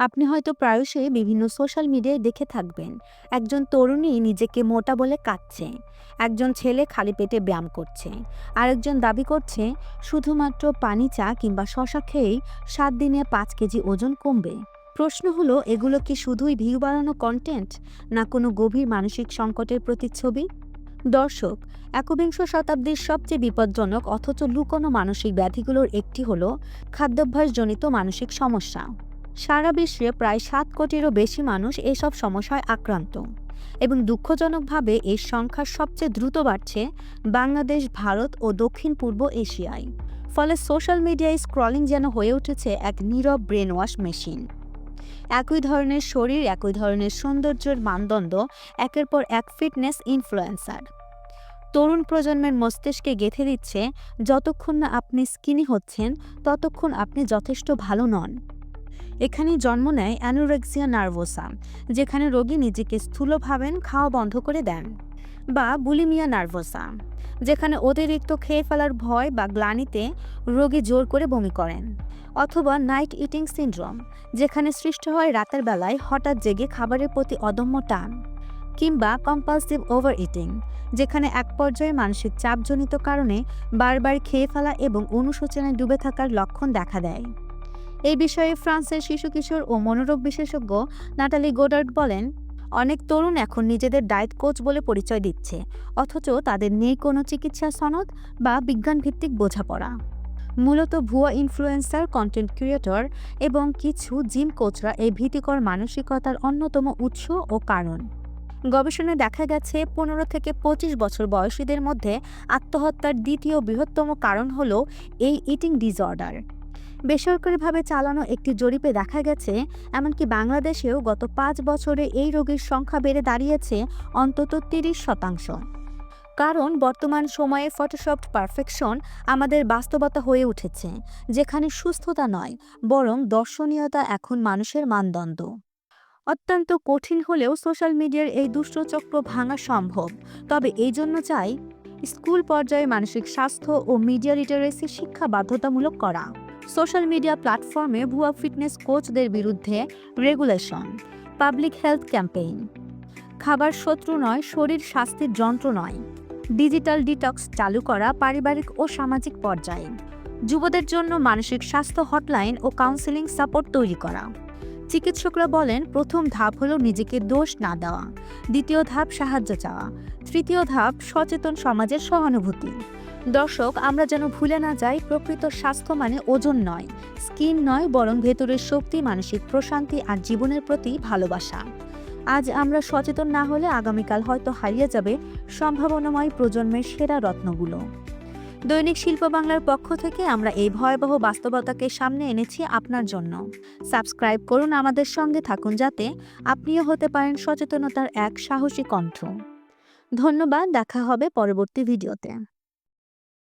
আপনি হয়তো প্রায়শই বিভিন্ন সোশ্যাল মিডিয়ায় দেখে থাকবেন। একজন তরুণী নিজেকে মোটা বলে কাঁদছে, একজন ছেলে খালি পেটে ব্যায়াম করছে, আরেকজন দাবি করছে, শুধুমাত্র পানি চা কিংবা শশা খেয়েই সাত দিনে পাঁচ কেজি ওজন কমবে। প্রশ্ন হলো, এগুলো কি শুধুই ভিউ বাড়ানো কন্টেন্ট না কোনো গভীর মানসিক সংকটের প্রতিচ্ছবি? দর্শক, একবিংশ শতাব্দীর সবচেয়ে বিপজ্জনক অথচ লুকোনো মানসিক ব্যাধিগুলোর একটি হলো খাদ্যাভ্যাসজনিত মানসিক সমস্যা। সারা বিশ্বে প্রায় সাত কোটিরও বেশি মানুষ এসব সমস্যায় আক্রান্ত। এবং দুঃখজনকভাবে এর সংখ্যা সবচেয়ে দ্রুত বাড়ছে বাংলাদেশ, ভারত ও দক্ষিণ পূর্ব এশিয়ায়। ফলে সোশ্যাল মিডিয়ায় স্ক্রলিং যেন হয়ে উঠেছে এক নীরব ব্রেন ওয়াশ মেশিন। একই ধরনের শরীর, একই ধরনের সৌন্দর্যের মানদণ্ড, একের পর এক ফিটনেস ইনফ্লুয়েন্সার। তরুণ প্রজন্মের মস্তিষ্কে গেঁথে দিচ্ছে, যতক্ষণ না আপনি স্কিনি হচ্ছেন, ততক্ষণ আপনি যথেষ্ট ভালো নন। এখানেই জন্ম নেয় অ্যানোরেক্সিয়া নার্ভোসা, যেখানে রোগী নিজেকে স্থূল ভাবেন, খাওয়া বন্ধ করে দেন, বা বুলিমিয়া নার্ভোসা, যেখানে অতিরিক্ত খেয়ে ফেলার ভয় বা গ্লানিতে রোগী জোর করে বমি করেন, অথবা নাইট ইটিং সিন্ড্রোম, যেখানে সৃষ্টি হয় রাতের বেলায় হঠাৎ জেগে খাবারের প্রতি অদম্য টান, কিংবা কম্পালসিভ ওভার ইটিং যেখানে এক পর্যায়ে মানসিক চাপজনিত কারণে বারবার খেয়ে ফেলা এবং অনুশোচনায় ডুবে থাকার লক্ষণ দেখা দেয়। এই বিষয়ে ফ্রান্সের শিশু কিশোর ও মনোরোগ বিশেষজ্ঞ নাটালি গোডার্ড বলেন, অনেক তরুণ এখন নিজেদের ডায়েট কোচ বলে পরিচয় দিচ্ছে, অথচ তাদের নেই কোনো চিকিৎসা সনদ বা বিজ্ঞানভিত্তিক বোঝাপড়া। মূলত ভুয়া ইনফ্লুয়েন্সার, কন্টেন্ট ক্রিয়েটর এবং কিছু জিম কোচরা এই ভীতিকর মানসিকতার অন্যতম উৎস ও কারণ। গবেষণায় দেখা গেছে, পনেরো থেকে পঁচিশ বছর বয়সীদের মধ্যে আত্মহত্যার দ্বিতীয় বৃহত্তম কারণ হল এই ইটিং ডিসঅর্ডার। বেসরকারিভাবে চালানো একটি জরিপে দেখা গেছে, এমনকি বাংলাদেশেও গত পাঁচ বছরে এই রোগীর সংখ্যা বেড়ে দাঁড়িয়েছে অন্তত তিরিশ শতাংশ। কারণ বর্তমান সময়ে ফটোশপড পারফেকশন আমাদের বাস্তবতা হয়ে উঠেছে, যেখানে সুস্থতা নয়, বরং দর্শনীয়তা এখন মানুষের মানদণ্ড। অত্যন্ত কঠিন হলেও সোশ্যাল মিডিয়ার এই দুষ্টচক্র ভাঙা সম্ভব, তবে এই জন্য চাই, স্কুল পর্যায়ে মানসিক স্বাস্থ্য ও মিডিয়া লিটারেসি শিক্ষা বাধ্যতামূলক করা। সোশ্যাল মিডিয়া প্ল্যাটফর্মে ভুয়া ফিটনেস কোচদের বিরুদ্ধে রেগুলেশন, পাবলিক হেলথ ক্যাম্পেইন। খাবার শত্রু নয়, শরীর স্বাস্থ্যের যন্ত্র নয়। ডিজিটাল ডিটক্স চালু করা পারিবারিক ও সামাজিক পর্যায়ে। যুবদের জন্য মানসিক স্বাস্থ্য হটলাইন ও কাউন্সেলিং সাপোর্ট তৈরি করা। চিকিৎসকরা বলেন, প্রথম ধাপ হলো নিজেকে দোষ না দেওয়া, দ্বিতীয় ধাপ সাহায্য চাওয়া, তৃতীয় ধাপ সচেতন সমাজের সহানুভূতি। দর্শক, আমরা যেন ভুলে না যাই, প্রকৃত স্বাস্থ্য মানে ওজন নয়, স্কিন নয়, বরং ভেতরের শক্তি, মানসিক প্রশান্তি আর জীবনের প্রতি ভালোবাসা। আজ আমরা সচেতন না হলে আগামীকাল হয়তো হারিয়ে যাবে সম্ভাবনাময় প্রজন্মের সেরা রত্নগুলো। দৈনিক শিল্প বাংলার পক্ষ থেকে আমরা এই ভয়াবহ বাস্তবতাকে সামনে এনেছি আপনার জন্য। সাবস্ক্রাইব করুন আমাদের সঙ্গে থাকুন যাতে আপনিও হতে পারেন সচেতনতার এক সাহসী কণ্ঠ। ধন্যবাদ, দেখা হবে পরবর্তী ভিডিওতে।